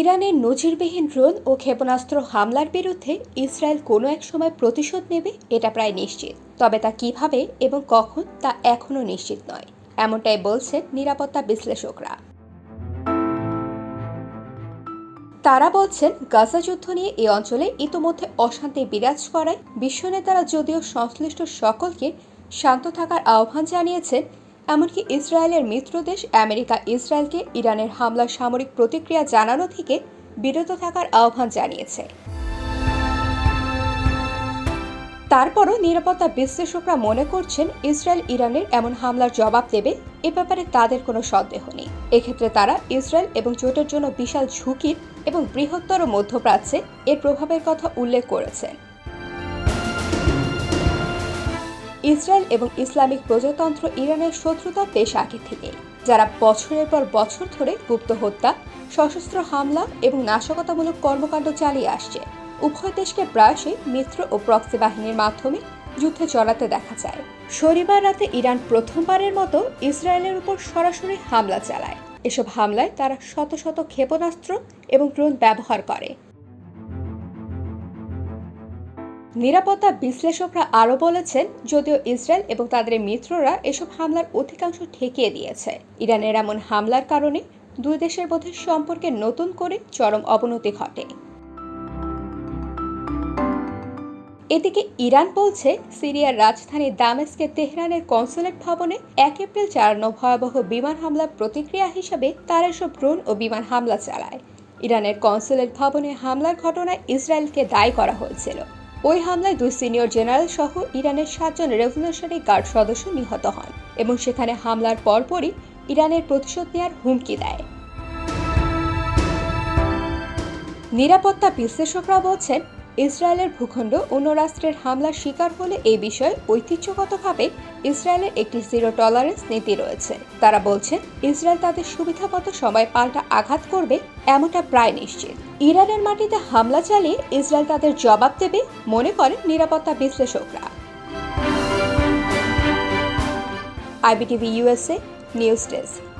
ইরানের নজিরবিহীন ড্রোন ও ক্ষেপণাস্ত্র হামলার বিরুদ্ধে ইসরায়েল কোনো এক সময় প্রতিশোধ নেবে, এটা প্রায় নিশ্চিত। তবে তা কীভাবে এবং কখন, তা এখনও নিশ্চিত নয়। এমনটাই বলছেন নিরাপত্তা বিশ্লেষকরা। তারা বলছেন, গাজা যুদ্ধ নিয়ে এই অঞ্চলে ইতোমধ্যে অশান্তি বিরাজ করায় বিশ্ব নেতারা যদিও সংশ্লিষ্ট সকলকে শান্ত থাকার আহ্বান জানিয়েছেন এমনকি ইসরায়েলের মিত্র দেশ আমেরিকা, ইসরায়েলকে ইরানের হামলার সামরিক প্রতিক্রিয়া জানানো থেকে বিরত থাকার আহ্বান জানিয়েছে। তারপরও নিরাপত্তা বিশ্লেষকরা মনে করছেন, ইসরায়েল ইরানের এমন হামলার জবাব দেবে এ ব্যাপারে তাদের কোনো সন্দেহ নেই। এক্ষেত্রে তারা ইসরায়েল এবং জোটের জন্য বিশাল ঝুঁকির এবং বৃহত্তর মধ্যপ্রাচ্যে এর প্রভাবের কথা উল্লেখ করেছেন। ইসরায়েল এবং ইসলামিক প্রজাতন্ত্র ইরানের শত্রুতা বেশ আগে থেকেই যারা বছরের পর বছর ধরে গুপ্ত হত্যা, সশস্ত্র হামলা এবং নাশকতামূলক কর্মকাণ্ড চালিয়ে আসছে। উভয় দেশকে প্রায়শই মিত্র ও প্রক্সি বাহিনীর মাধ্যমে যুদ্ধে জড়াতে দেখা যায়। শনিবার রাতে ইরান প্রথমবারের মতো ইসরায়েলের উপর সরাসরি হামলা চালায়। এসব হামলায় তারা শত শত ক্ষেপণাস্ত্র এবং ড্রোন ব্যবহার করে। নিরাপত্তা বিশ্লেষকরা আরও বলেছেন, যদিও ইসরায়েল এবং তাদের মিত্ররা এসব হামলার অধিকাংশ ঠেকিয়ে দিয়েছে। ইরানের এমন হামলার কারণে দুই দেশের মধ্যে সম্পর্কে নতুন করে চরম অবনতি ঘটে। এদিকে ইরান বলছে, সিরিয়ার রাজধানী দামেস্কে তেহরানের কনসুলেট ভবনে এক এপ্রিল চালানো ভয়াবহ বিমান হামলার প্রতিক্রিয়া হিসেবে তারা এসব ড্রোন ও বিমান হামলা চালায়। ইরানের কনসুলেট ভবনে হামলার ঘটনায় ইসরায়েলকে দায়ী করা হয়েছিল। ওই হামলায় দুই সিনিয়র জেনারেল সহ ইরানের সাতজন রেভলিউশনারি গার্ড সদস্য নিহত হন এবং সেখানে হামলার পরপরই ইরানের প্রতিশোধ নেয়ার হুমকি দেয়। নিরাপত্তা বিশ্লেষকরা বলছেন ইসরায়েলের ভূখণ্ড অন্য রাষ্ট্রের হামলার শিকার হলে এই বিষয়ে ঐতিহ্যগতভাবে ইসরায়েলের একটি জিরো টলারেন্স নীতি রয়েছে। তারা বলছেন, ইসরায়েল তাদের সুবিধামতো সময় পাল্টা আঘাত করবে এমনটা প্রায় নিশ্চিত। ইরানের মাটিতে হামলা চালিয়ে ইসরায়েল তাদের জবাব দেবে, মনে করেন নিরাপত্তা বিশ্লেষকরা। IBTV USA news desk.